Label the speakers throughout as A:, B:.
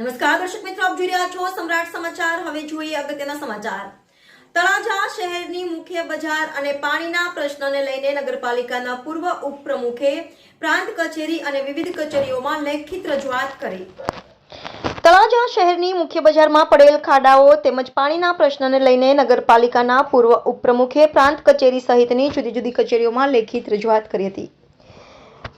A: નમસ્કાર, દર્શક મિત્રો, આપ જોઈ રહ્યા છો સમ્રાટ સમાચાર. હવે જોઈએ અગત્યના સમાચાર. તળાજા શહેરની મુખ્ય બજાર અને પાણીના પ્રશ્નને લઈને નગરપાલિકાના પૂર્વ ઉપપ્રમુખે પ્રાંત કચેરી અને વિવિધ કચેરીઓમાં લેખિત રજૂઆત કરી. તળાજા શહેરની મુખ્ય બજારમાં પડેલ ખાડાઓ તેમજ પાણીના પ્રશ્નને લઈને નગરપાલિકાના પૂર્વ ઉપપ્રમુખે પ્રાંત કચેરી સહિતની જુદી જુદી કચેરીઓમાં લેખિત રજૂઆત કરી હતી.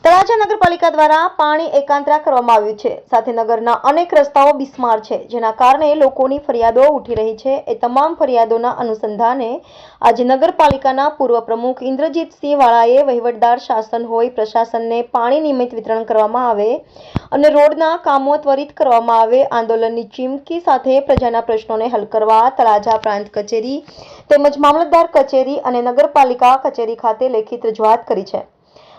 A: તળાજા નગરપાલિકા દ્વારા પાણી એકાંતરા કરવામાં આવ્યું છે. સાથે નગરના અનેક રસ્તાઓ બિસ્માર છે, જેના કારણે લોકોની ફરિયાદો ઉઠી રહી છે. એ તમામ ફરિયાદોના અનુસંધાને આજે નગરપાલિકાના પૂર્વ પ્રમુખ ઇન્દ્રજીતસિંહ વાળાએ વહીવટદાર શાસન હોય પ્રશાસનને પાણી નિયમિત વિતરણ કરવામાં આવે અને રોડના કામો ત્વરિત કરવામાં આવે, આંદોલનની ચીમકી સાથે પ્રજાના પ્રશ્નોને હલ કરવા તળાજા પ્રાંત કચેરી તેમજ મામલતદાર કચેરી અને નગરપાલિકા કચેરી ખાતે લેખિત રજૂઆત કરી છે.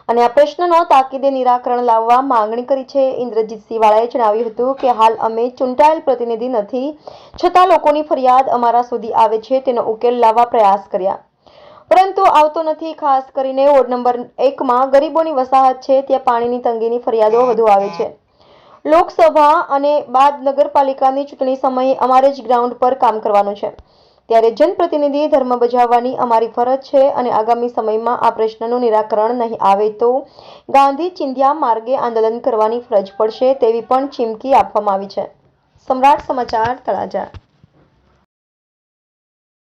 A: અને આ પ્રશ્નનો તાકીદે નિરાકરણ લાવવા માંગણી કરી છે. ઇન્દ્રજીત વાળાએ જણાવ્યું હતું કે, હાલ અમે ચૂંટાયેલ પ્રતિનિધિ નથી. છતાં લોકોની ફરિયાદ અમારા સુધી આવે છે. તેનો ઉકેલ લાવવા પ્રયાસ કર્યા. પરંતુ આવતો નથી. ખાસ કરીને વોર્ડ નંબર એકમાં ગરીબોની વસાહત છે. ત્યાં પાણીની તંગીની ફરિયાદો વધુ આવે છે. લોકસભા અને બાદ નગરપાલિકાની ચૂંટણી સમયે અમારે જ ગ્રાઉન્ડ પર કામ કરવાનું છે. ત્યારે જનપ્રતિનિધિએ ધર્મ બજાવવાની અમારી ફરજ છે અને આગામી સમયમાં આ પ્રશ્નનું નિરાકરણ નહીં આવે તો ગાંધી ચિંધ્યા માર્ગે આંદોલન કરવાની ફરજ પડશે તેવી પણ ચીમકી આપવામાં આવી છે. સમ્રાટ સમાચાર તળાજા.